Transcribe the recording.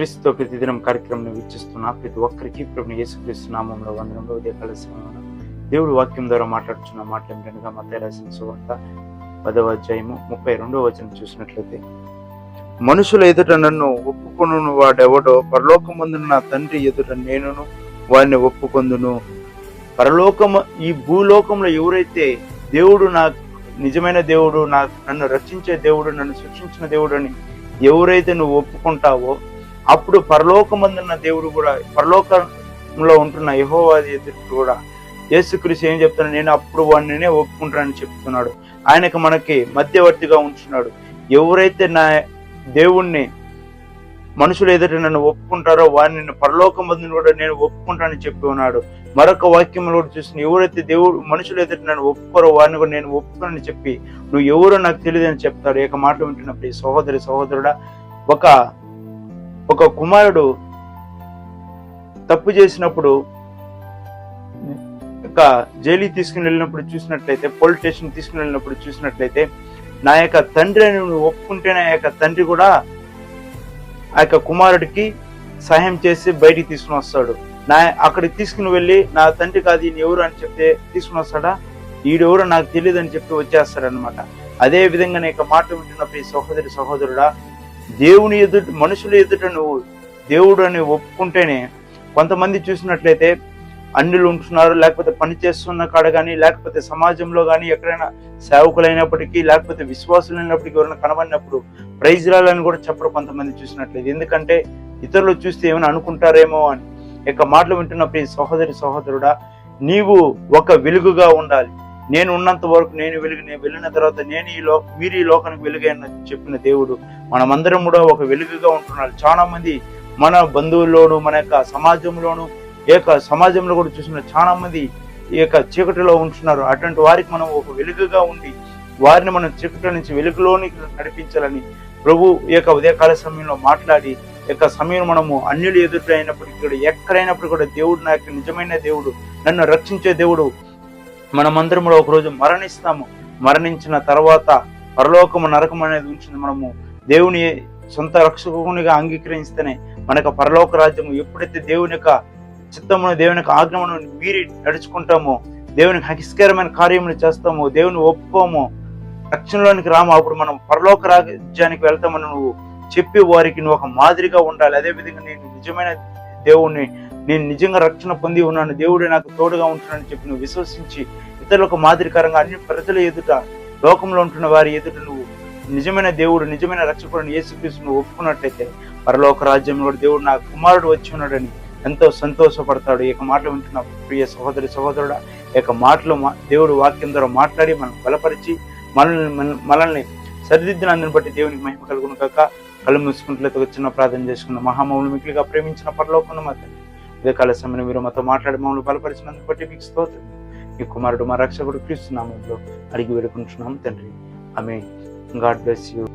క్రీస్తుతో ప్రతిదినం కార్యక్రమం వీక్షిస్తున్న ప్రతి ఒక్కరికి ప్రభుని యేసుక్రీస్తు నామంలో వందనంలో ఉదయకాల సమయంలో దేవుడు వాక్యం ద్వారా మాట్లాడుతున్న మాటలు ఏంటనగా మత రాసిన సువార్త పదవ అధ్యాయము ముప్పై రెండవ వచనం చూసినట్లయితే మనుషుల ఎదుట నన్ను ఒప్పుకొను వాడెవడో పరలోకమందున నా తండ్రి ఎదుట నేనును వాడిని ఒప్పుకొందును. పరలోకము ఈ భూలోకంలో ఎవరైతే దేవుడు నా నిజమైన దేవుడు నా నన్ను రక్షించే దేవుడు నన్ను శిక్షించిన దేవుడు అని ఎవరైతే నువ్వు ఒప్పుకుంటావో అప్పుడు పరలోకమందున్న దేవుడు కూడా పరలోకంలో ఉంటున్న యహోవాది ఎదురు కూడా యేసుక్రీస్తు ఏం చెప్తున్నాడు? నేను అప్పుడు వాడిని ఒప్పుకుంటానని చెప్తున్నాడు. ఆయనకు మనకి మధ్యవర్తిగా ఉంటున్నాడు ఎవరైతే నా దేవుణ్ణి మనుషులు ఎదుట నన్ను ఒప్పుకుంటారో వారిని పరలోకం మందుని కూడా నేను ఒప్పుకుంటానని చెప్పి ఉన్నాడు. మరొక వాక్యంలో కూడా చూసిన ఎవరైతే దేవుడు మనుషులు ఎదుట నన్ను ఒప్పుకోరో వారిని కూడా నేను ఒప్పుకోనని చెప్పి నువ్వు ఎవరో నాకు తెలియదు అని చెప్తాడు ఏక మాట వింటున్నప్పుడు ఈ సహోదరి సహోదరుడా ఒక ఒక కుమారుడు తప్పు చేసినప్పుడు ఒక జైలుకి తీసుకుని వెళ్ళినప్పుడు చూసినట్లయితే పోలీస్ స్టేషన్ తీసుకుని వెళ్ళినప్పుడు చూసినట్లయితే నా యొక్క తండ్రి అని నువ్వు ఒప్పుకుంటేనే ఆ యొక్క తండ్రి కూడా ఆ యొక్క కుమారుడికి సహాయం చేసి బయటికి తీసుకుని వస్తాడు. నా అక్కడికి తీసుకుని వెళ్ళి నా తండ్రి కాదు ఈయన ఎవరు అని చెప్తే తీసుకుని వస్తాడా? ఈడెవరో నాకు తెలియదు అని చెప్పి వచ్చేస్తాడనమాట అదే విధంగా నేను యొక్క మాట వింటున్నప్పుడు ఈ సహోదరి సహోదరుడా దేవుని ఎదుట మనుషుల ఎదుట నువ్వు దేవుడు అని ఒప్పుకుంటేనే కొంతమంది చూసినట్లయితే అన్నిలు ఉంటున్నారు లేకపోతే పని చేస్తున్న కాడ కానీ లేకపోతే సమాజంలో కానీ ఎక్కడైనా సేవకులైనప్పటికీ లేకపోతే విశ్వాసులైనప్పటికీ ఎవరైనా కనబడినప్పుడు ప్రైజ్ రాలని కూడా చెప్పరు కొంతమంది చూసినట్లయితే. ఎందుకంటే ఇతరులు చూస్తే ఏమైనా అనుకుంటారేమో అని. ఇక మాటలు వింటున్నప్పుడు ఈ సహోదరి సహోదరుడా నీవు ఒక వెలుగుగా ఉండాలి. నేను ఉన్నంత వరకు నేను వెలుగు నేను వెళ్ళిన తర్వాత నేను ఈ లో మీరు ఈ లోకానికి వెలుగైన చెప్పిన దేవుడు మనమందరం కూడా ఒక వెలుగుగా ఉంటున్నారు. చాలా మంది మన బంధువుల్లోను మన యొక్క సమాజంలోను ఈ యొక్క సమాజంలో కూడా చూసిన చాలా మంది ఈ యొక్క చీకటిలో ఉంటున్నారు. అటువంటి వారికి మనం ఒక వెలుగుగా ఉండి వారిని మనం చీకటి నుంచి వెలుగులోనికి నడిపించాలని ప్రభు ఈ యొక్క ఉదయకాల సమయంలో మాట్లాడి యొక్క సమయం మనము అన్యులు ఎదుట అయినప్పటికీ కూడా ఎక్కడైనప్పుడు కూడా దేవుడు నా యొక్క నిజమైన దేవుడు నన్ను రక్షించే దేవుడు మనమందరం కూడా ఒకరోజు మరణిస్తాము. మరణించిన తర్వాత పరలోకము నరకం అనేది ఉంచింది మనము. దేవుని సొంత రక్షకునిగా అంగీకరిస్తేనే మనకు పరలోక రాజ్యము ఎప్పుడైతే దేవుని యొక్క చిత్తమును దేవుని యొక్క ఆజ్ఞమును మీరి నడుచుకుంటామో దేవునికి హకిష్కరమైన కార్యములు చేస్తాము దేవుని ఒప్పుకోము రక్షణలోనికి రాము అప్పుడు మనం పరలోక రాజ్యానికి వెళ్తామని నువ్వు చెప్పి వారికి నువ్వు ఒక మాదిరిగా ఉండాలి. అదే విధంగా నేను నిజమైన దేవుణ్ణి నేను నిజంగా రక్షణ పొంది ఉన్నాను. దేవుడే నాకు తోడుగా ఉంటున్నానని చెప్పి నువ్వు విశ్వసించి ఇతరులకు మాదిరికరంగా అన్ని ప్రజల ఎదుట లోకంలో ఉంటున్న వారి ఎదుట నువ్వు నిజమైన దేవుడు నిజమైన రక్షకుడిని యేసుక్రీస్తు నువ్వు ఒప్పుకున్నట్లయితే పరలోక రాజ్యంలో కూడా దేవుడు నా కుమారుడు వచ్చి ఉన్నాడని ఎంతో సంతోషపడతాడు. ఈ యొక్క మాటలు వింటున్న ప్రియ సహోదరి సహోదరుడు ఈ యొక్క మాటలు మా- దేవుడు వాక్యం ద్వారా మాట్లాడి మనం బలపరిచి మనల్ని మనల్ని మనల్ని సరిదిద్దినందుని బట్టి దేవునికి మహిమ కలుగును కాక కళ్ళు మూసుకుంటూ చిన్న ప్రార్థన చేసుకున్న మహామౌలు మిగిలిగా ప్రేమించిన పరలోకున్న మాత్రం ఇదే కాల సమయంలో మీరు మాతో మాట్లాడి మమ్మల్ని బలపరిచినందుకు బట్టి మీకు స్తోత్రం. మీ కుమారుడు మా రక్షకుడు క్రీస్తు నామంలో అడిగి వేడుకుంటున్నాము తండ్రి. ఆమె గాడ్ బ్లెస్ యూ.